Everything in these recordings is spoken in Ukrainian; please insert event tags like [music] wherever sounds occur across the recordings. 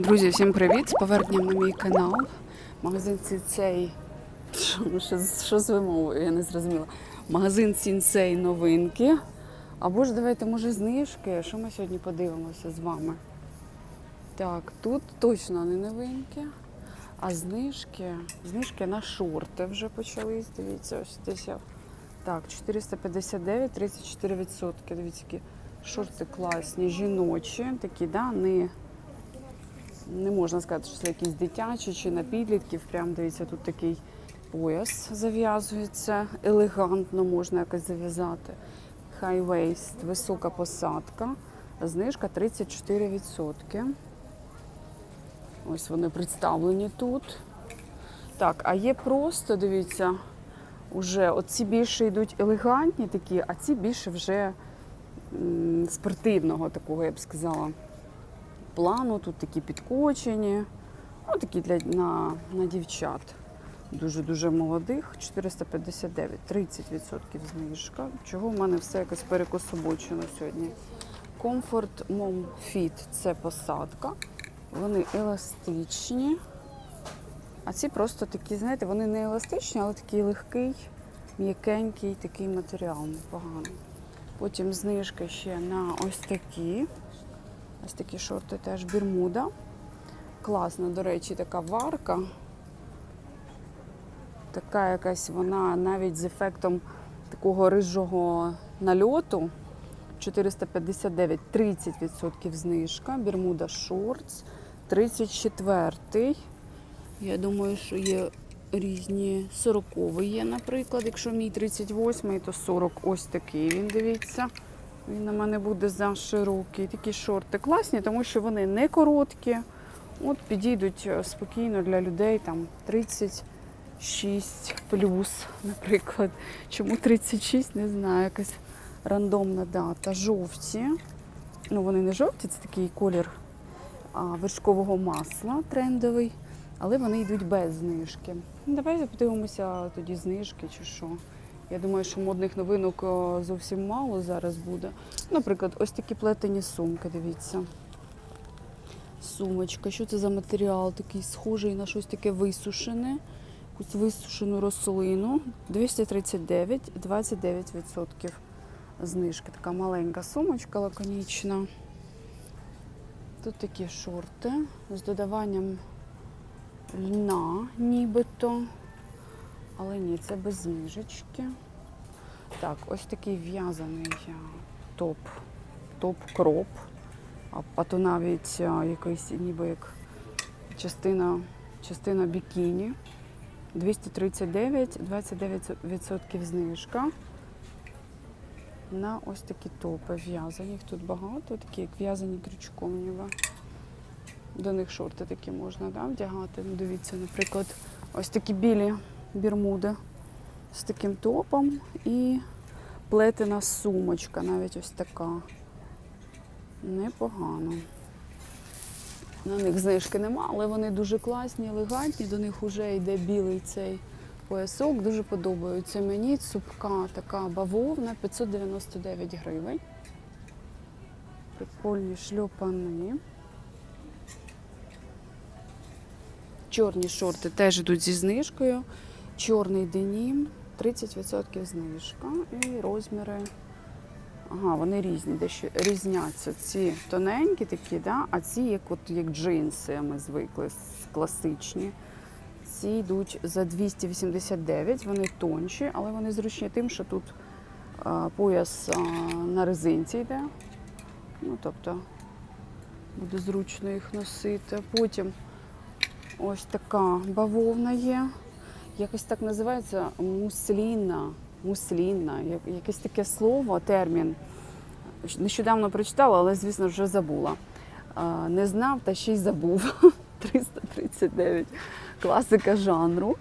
Друзі, всім привіт! З поверненням на мій канал. Магазин Сінцей. Що, ну, що, що з вимовою? Я не зрозуміла. Магазин Сінцей новинки. Або ж давайте, може, знижки. Що ми сьогодні подивимося з вами? Так, тут точно не новинки. А знижки, знижки на шорти вже почались. Дивіться, ось десь. я- Так, 459, 34%. Дивіться, які шорти класні, жіночі, такі, да, не не можна сказати, що це якісь дитячі чи на підлітків. Прям дивіться, тут такий пояс зав'язується, елегантно можна якось зав'язати. Waist, висока посадка, знижка 34%. Ось вони представлені тут. Так, а є просто, дивіться, уже оці більше йдуть елегантні такі, а ці більше вже м, спортивного такого, я б сказала плану, тут такі підкочені, ну такі для на, на дівчат. Дуже-дуже молодих, 459, 30% знижка. Чого в мене все якось перекособочено сьогодні. Comfort Mom Fit – це посадка. Вони еластичні. А ці просто такі, знаєте, вони не еластичні, але такий легкий, м'якенький такий матеріал, непоганий. Потім знижка ще на ось такі. Ось такі шорти теж Бермуда. Класна, до речі, така варка. Така якась вона навіть з ефектом такого рижого нальоту. 459, 30% знижка. Бермуда Шортс. 34. Я думаю, що є різні 40 є, наприклад. Якщо мій 38, то 40 ось такий він, дивіться. Він на мене буде за широкий. Такі шорти класні, тому що вони не короткі. От підійдуть е, спокійно для людей там 36 плюс, [laughs] наприклад. Чому 36, не знаю, якась рандомна дата. Жовті. Ну, вони не жовті, це такий колір а, вершкового масла трендовий, але вони йдуть без знижки. Давайте подивимося тоді знижки чи що. Я думаю, що модних новинок зовсім мало зараз буде. Наприклад, ось такі плетені сумки, дивіться. Сумочка. Що це за матеріал? Такий схожий на щось таке висушене. Якусь висушену рослину. 239, 29% знижки. Така маленька сумочка лаконічна. Тут такі шорти з додаванням льна, нібито. Але ні, це без знижечки. Так, ось такий в'язаний топ, топ-кроп. А то навіть якийсь ніби як частина, частина бікіні. 239, 29% знижка. На ось такі топи в'язані. Їх тут багато, такі як в'язані крючком ніби. До них шорти такі можна да, вдягати. Ну, Дивіться, наприклад, ось такі білі бірмуди з таким топом і плетена сумочка, навіть ось така. Непогано. На них знижки нема, але вони дуже класні, елегантні. До них вже йде білий цей поясок. Дуже подобаються мені. Цупка така бавовна, 599 гривень. Прикольні шльопани. Чорні шорти теж йдуть зі знижкою. Чорний денім, 30% знижка. І розміри. Ага, вони різні, дещо різняться. Ці тоненькі такі, да? а ці як, от, як джинси, ми звикли, класичні. Ці йдуть за 289, вони тонші, але вони зручні тим, що тут а, пояс а, на резинці йде. Ну, тобто буде зручно їх носити. Потім ось така бавовна є. Якось так називається муслінна. Муслінна. Якесь таке слово, термін. Нещодавно прочитала, але, звісно, вже забула. Не знав та ще й забув. [laughs] 339. Класика жанру.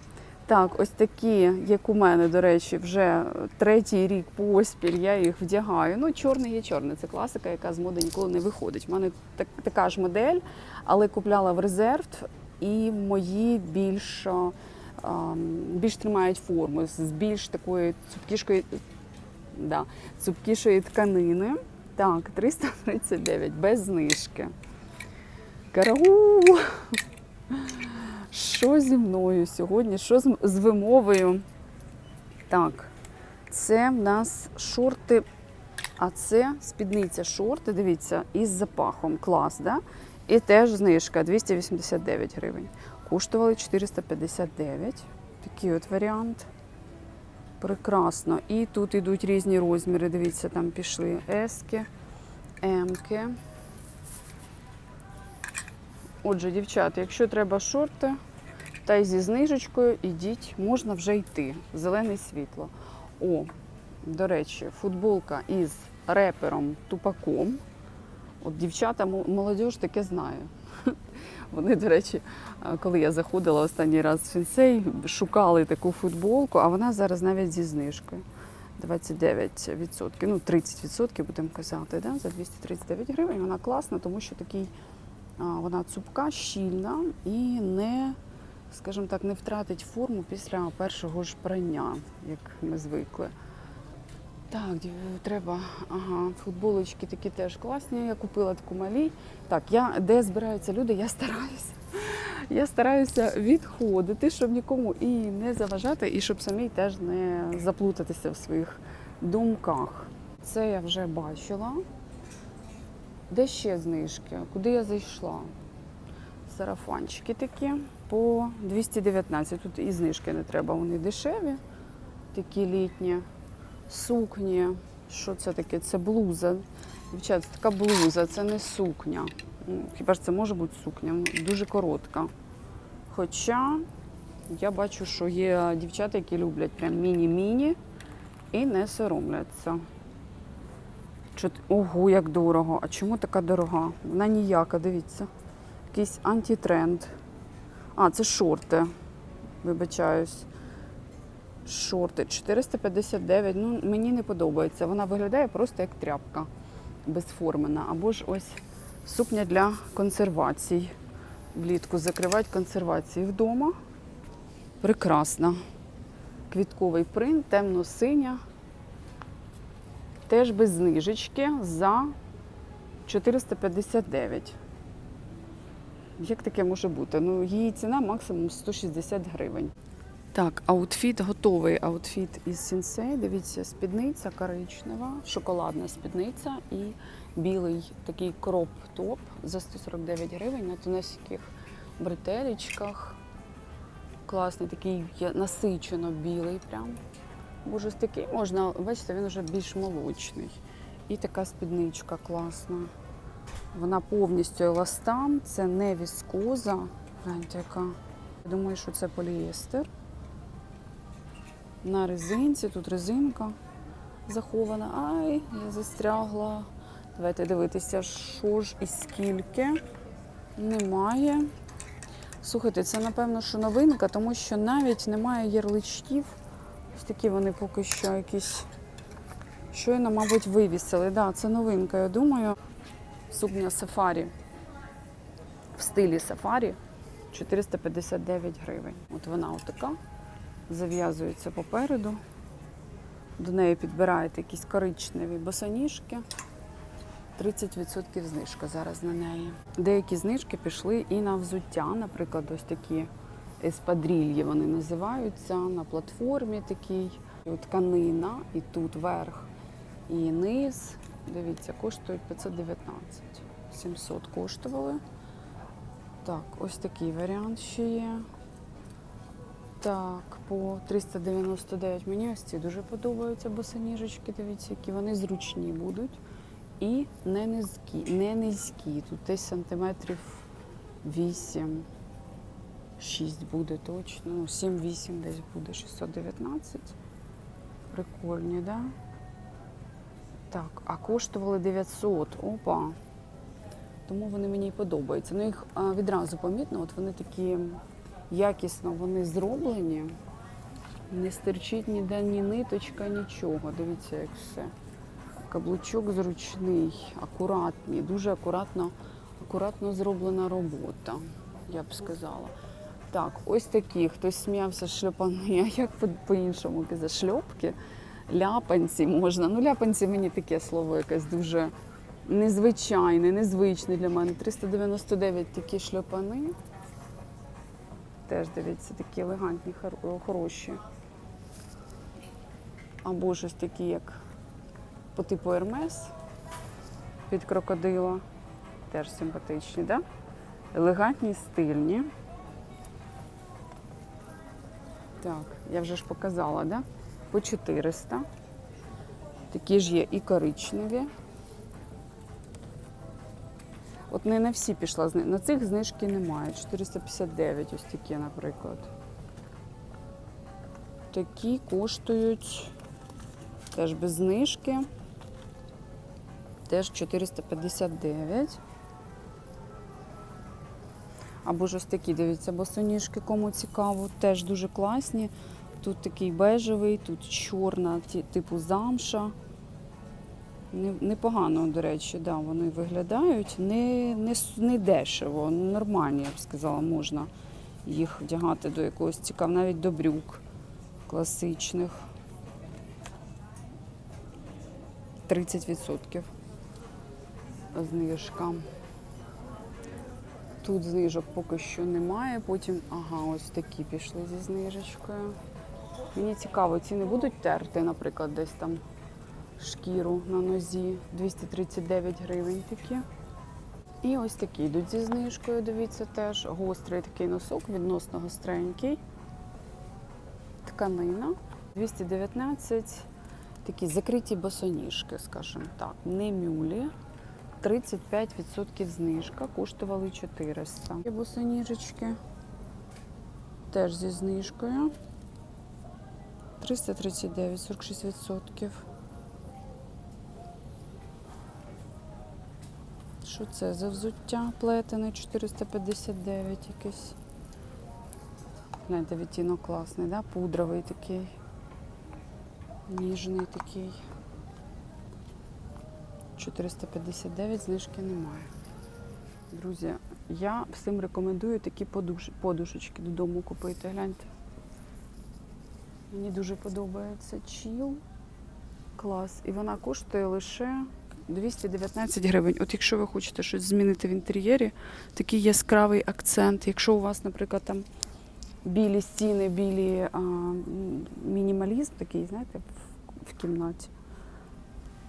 Так, ось такі, як у мене, до речі, вже третій рік поспіль я їх вдягаю. Ну, чорний є чорний. Це класика, яка з моди ніколи не виходить. У мене так, така ж модель, але купляла в резерв, і мої більш, більш тримають форму з більш такої цупкішої, да, цупкішої тканини. Так, 339 без знижки. Караул! Що зі мною сьогодні? Що з, з вимовою? Так, це в нас шорти, а це спідниця шорти, дивіться, із запахом. Клас, да? І теж знижка 289 гривень. Коштували 459. Такий от варіант. Прекрасно. І тут йдуть різні розміри. Дивіться, там пішли ески, емки. Отже, дівчата, якщо треба шорти, та й зі знижечкою ідіть, можна вже йти. Зелене світло. О, до речі, футболка із репером Тупаком. От дівчата, мо- молодіж таке знає. Вони, до речі, коли я заходила останній раз в сенсей, шукали таку футболку, а вона зараз навіть зі знижкою. 29%, ну 30% будемо казати, да? за 239 гривень. Вона класна, тому що такий, вона цупка, щільна і не, скажімо так, не втратить форму після першого ж прання, як ми звикли. Так, треба. Ага, футболочки такі теж класні. Я купила таку малі. Так, я де збираються люди, я стараюся. Я стараюся відходити, щоб нікому і не заважати, і щоб самій теж не заплутатися в своїх думках. Це я вже бачила. Де ще знижки? Куди я зайшла? Сарафанчики такі по 219. Тут і знижки не треба, вони дешеві, такі літні сукні. Що це таке? Це блуза. Дівчата, це така блуза, це не сукня. Хіба ж це може бути сукня? Дуже коротка. Хоча я бачу, що є дівчата, які люблять прям міні-міні і не соромляться. Чот- Ого, як дорого. А чому така дорога? Вона ніяка, дивіться. Якийсь антитренд. А, це шорти. Вибачаюсь. Шорти 459. Ну, мені не подобається. Вона виглядає просто як тряпка безформена. Або ж ось сукня для консервацій. Влітку закривати консервації вдома. Прекрасна. Квітковий принт, темно-синя. Теж без знижечки за 459. Як таке може бути? Ну, її ціна максимум 160 гривень. Так, аутфіт готовий. Аутфіт із сінсей. Дивіться, спідниця коричнева, шоколадна спідниця і білий такий кроп-топ за 149 гривень на тонеських бретелечках. Класний, такий насичено білий прям. Боже, такий можна, бачите, він вже більш молочний. І така спідничка класна. Вона повністю еластан, це не віскоза. Гляньте, яка. Я думаю, що це поліестер. На резинці, тут резинка захована. Ай, я застрягла. Давайте дивитися, що ж і скільки. Немає. Слухайте, це напевно, що новинка, тому що навіть немає ярличків. Ось такі вони поки що якісь. Щойно, мабуть, вивісили. Да, це новинка, я думаю. Сукня сафарі в стилі сафарі 459 гривень. От вона отака, зав'язується попереду. До неї підбираєте якісь коричневі босоніжки. 30% знижка зараз на неї. Деякі знижки пішли і на взуття, наприклад, ось такі еспадрільї вони називаються на платформі такій. Тканина, і тут верх, і низ. Дивіться, коштують 519. 700 коштували. Так, ось такий варіант ще є. Так, по 399 мені ось ці дуже подобаються босоніжечки. Дивіться, які вони зручні будуть. І не низькі, не низькі. Тут десь сантиметрів 8, 6 буде точно. Ну, 7-8 десь буде 619. Прикольні, да? Так, а коштували 900. Опа. Тому вони мені і подобаються. Ну їх відразу помітно, от вони такі якісно вони зроблені. Не стерчить ніде ні ниточка, нічого. Дивіться, як все. Каблучок зручний, акуратний, дуже акуратно, акуратно зроблена робота, я б сказала. Так, ось такі. Хтось сміявся шльопани, а як по- по-іншому казати? Шльопки, ляпанці можна. Ну, ляпанці мені таке слово якесь дуже незвичайний, незвичний для мене. 399 такі шльопани. Теж дивіться, такі елегантні, хороші. Або щось такі, як по типу Ермес під крокодила. Теж симпатичні, да? Елегантні, стильні. Так, я вже ж показала, да? По 400. Такі ж є і коричневі. От не на всі пішла зни- На цих знижки немає. 459 ось такі, наприклад. Такі коштують теж без знижки. Теж 459. Або ж ось такі, дивіться, босоніжки, кому цікаво, теж дуже класні. Тут такий бежевий, тут чорна, типу замша. Не- Непогано, до речі, да, вони виглядають. Не, не, не дешево, нормальні, я б сказала, можна їх вдягати до якогось цікавого, навіть до брюк класичних. 30% знижка. Тут знижок поки що немає. Потім, ага, ось такі пішли зі знижечкою. Мені цікаво, ці не будуть терти, наприклад, десь там шкіру на нозі. 239 гривень такі. І ось такі йдуть зі знижкою, дивіться теж. Гострий такий носок, відносно гостренький. Тканина. 219. Такі закриті босоніжки, скажімо так. Не мюлі. 35% знижка, коштували 400. Є босоніжечки теж зі знижкою. 339, 46%. Що це за взуття плетене? 459 якесь. Гляньте, відтінок класний, да? пудровий такий. Ніжний такий. 459, знижки немає. Друзі, я всім рекомендую такі подуш... подушечки додому купити. Гляньте. Мені дуже подобається чіл. Клас. І вона коштує лише 219 гривень. От якщо ви хочете щось змінити в інтер'єрі, такий яскравий акцент. Якщо у вас, наприклад, там білі стіни, білі а, мінімалізм такий, знаєте, в, в кімнаті.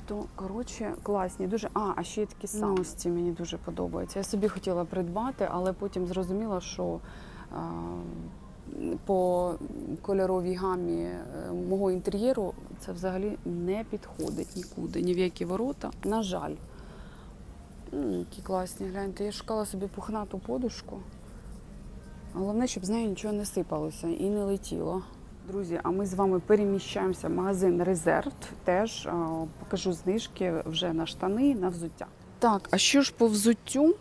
То, коротше, класні. Дуже. А, а ще є такі. Ось ці мені дуже подобаються. Я собі хотіла придбати, але потім зрозуміла, що а, по кольоровій гамі е, мого інтер'єру це взагалі не підходить нікуди, ні в які ворота. На жаль. М, Які класні, гляньте. Я шукала собі пухнату подушку. Головне, щоб з нею нічого не сипалося і не летіло. Друзі, а ми з вами переміщаємося в магазин Резерв. Теж покажу знижки вже на штани, на взуття. Так, а що ж по взуттю?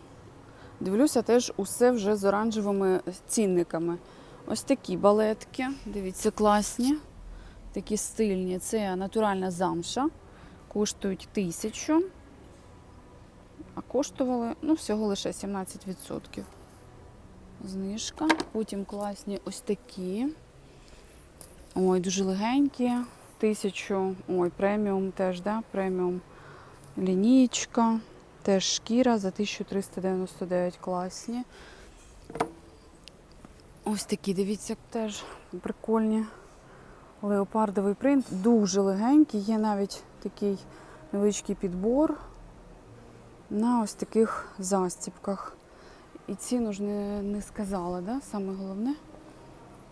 Дивлюся, теж усе вже з оранжевими цінниками. Ось такі балетки, дивіться, класні, такі стильні. Це натуральна замша. Коштують тисячу. А коштували ну, всього лише 17%. Знижка. Потім класні ось такі. Ой, дуже легенькі. Тисячу. Ой, преміум теж, да? Преміум лінійка. Теж шкіра за 1399 класні. Ось такі, дивіться, теж прикольні. Леопардовий принт. Дуже легенький. Є навіть такий невеличкий підбор на ось таких застіпках. І ціну ж не, не сказала, да? саме головне.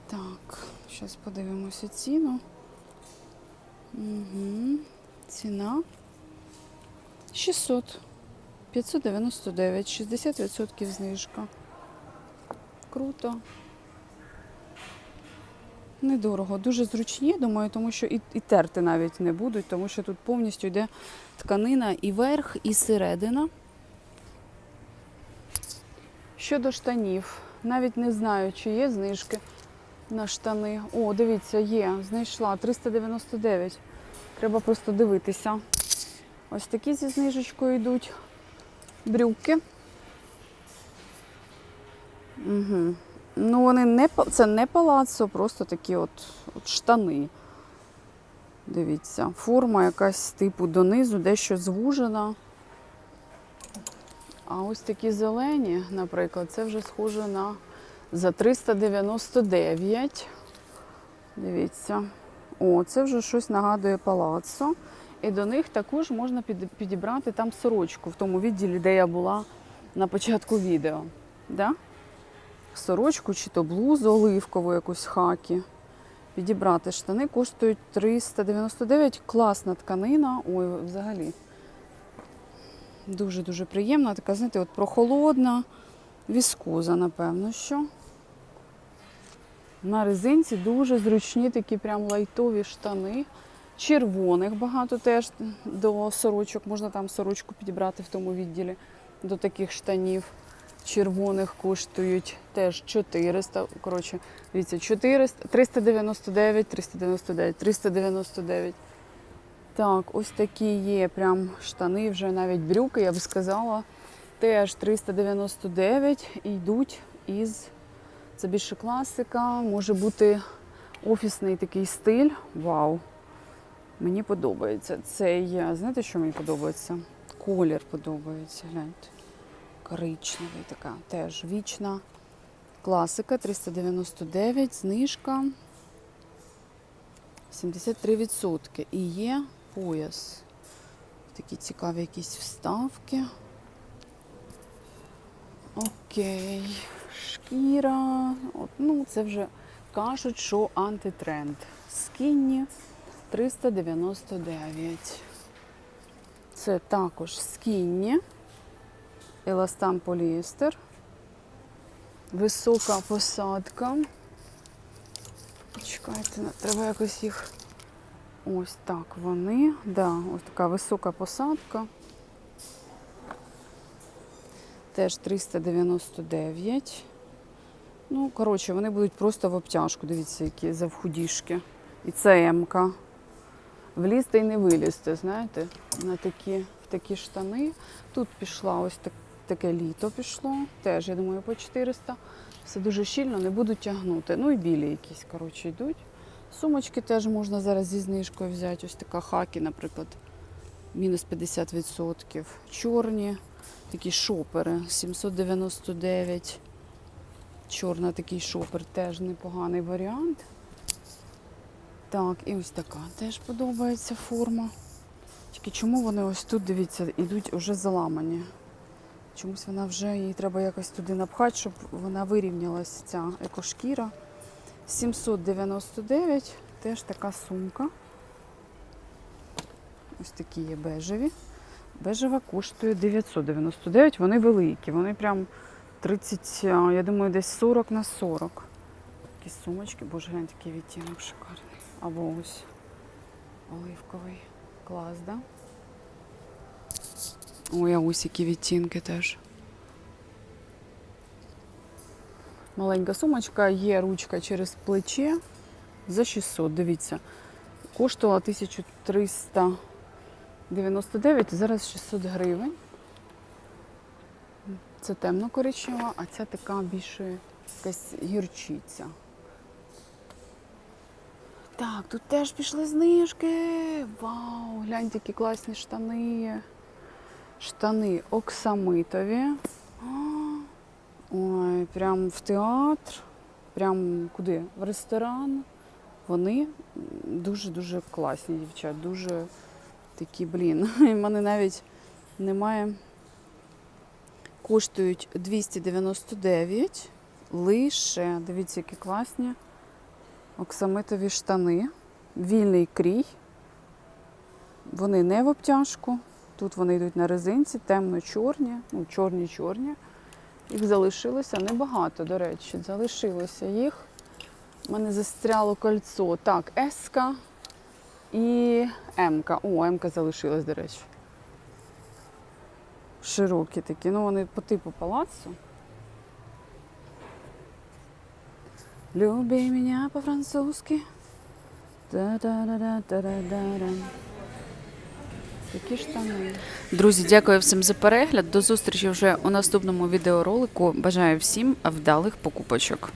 Так, зараз подивимося ціну. Угу. Ціна 600. 599, 60% знижка. Круто. Недорого, дуже зручні, думаю, тому що і, і терти навіть не будуть, тому що тут повністю йде тканина і верх, і середина. Щодо штанів, навіть не знаю, чи є знижки на штани. О, дивіться, є, знайшла 399. Треба просто дивитися. Ось такі зі знижечкою йдуть брюки. Угу. Ну, вони не це не палацо, просто такі от, от штани. Дивіться, форма якась типу донизу, дещо звужена. А ось такі зелені, наприклад, це вже схоже на за 399. Дивіться. О, це вже щось нагадує палаццо. І до них також можна підібрати там сорочку в тому відділі, де я була на початку відео. Да? Сорочку чи то блузу оливкову якусь хакі. Підібрати штани коштують 399. Класна тканина. Ой, взагалі. Дуже-дуже приємна. Така, знаєте, от прохолодна, віскоза, напевно, що. На резинці дуже зручні такі прям лайтові штани. Червоних багато теж до сорочок. Можна там сорочку підібрати в тому відділі до таких штанів. Червоних коштують теж 400. Коротше, дивіться, 400, 399, 399, 399. Так, ось такі є прям штани, вже навіть брюки, я б сказала. Теж 399 і йдуть із. Це більше класика, може бути офісний такий стиль. Вау! Мені подобається. Цей, знаєте, що мені подобається? Колір подобається. Гляньте. Коричневий така. Теж вічна класика 399, знижка 73%. І є пояс. Такі цікаві якісь вставки. Окей. Шкіра. От, ну, це вже кажуть, що антитренд. Скінні 399. Це також скінні. Еластан поліестер. Висока посадка. Чекайте, треба якось їх. Ось так вони. Да, ось така висока посадка. Теж 399. Ну, коротше, вони будуть просто в обтяжку. Дивіться, які завхудішки. І це М-ка. Влізти і не вилізти, знаєте, на такі, в такі штани. Тут пішла ось так, таке літо пішло. Теж, я думаю, по 400. Все дуже щільно, не буду тягнути. Ну і білі якісь, коротше, йдуть. Сумочки теж можна зараз зі знижкою взяти. Ось така хакі, наприклад, мінус 50%. Чорні, такі шопери 799. Чорна такий шопер теж непоганий варіант. Так, і ось така теж подобається форма. Тільки чому вони ось тут, дивіться, йдуть вже заламані. Чомусь вона вже її треба якось туди напхати, щоб вона вирівнялася, ця екошкіра. 799, теж така сумка. Ось такі є бежеві. Бежева коштує 999, вони великі, вони прям 30, я думаю, десь 40 на 40. Такі сумочки, боже, глянь, такий відтінок шикарний. Або ось оливковий клас, да? Ой, а ось які відтінки теж. Маленька сумочка, є ручка через плече за 600, дивіться. Коштувала 1399, зараз 600 гривень. Це темно коричнева, а ця така більше якась гірчиця. Так, тут теж пішли знижки. Вау, гляньте, які класні штани. Штани оксамитові. Ой, прям в театр, прям куди? В ресторан. Вони дуже-дуже класні дівчат, дуже такі, блін. [laughs] У мене навіть немає. Коштують 299 лише. Дивіться, які класні оксамитові штани. Вільний крій. Вони не в обтяжку. Тут вони йдуть на резинці, темно-чорні, ну, чорні-чорні. Їх залишилося небагато, до речі, залишилося їх. У мене застряло кольцо. Так, с і М-ка. О, М-ка залишилась, до речі. Широкі такі, ну вони по типу палацу. Люби мене по-французьки. Та-да-да-да-да-да-да. Такі штани. Друзі, дякую всім за перегляд. До зустрічі вже у наступному відеоролику. Бажаю всім вдалих покупочок.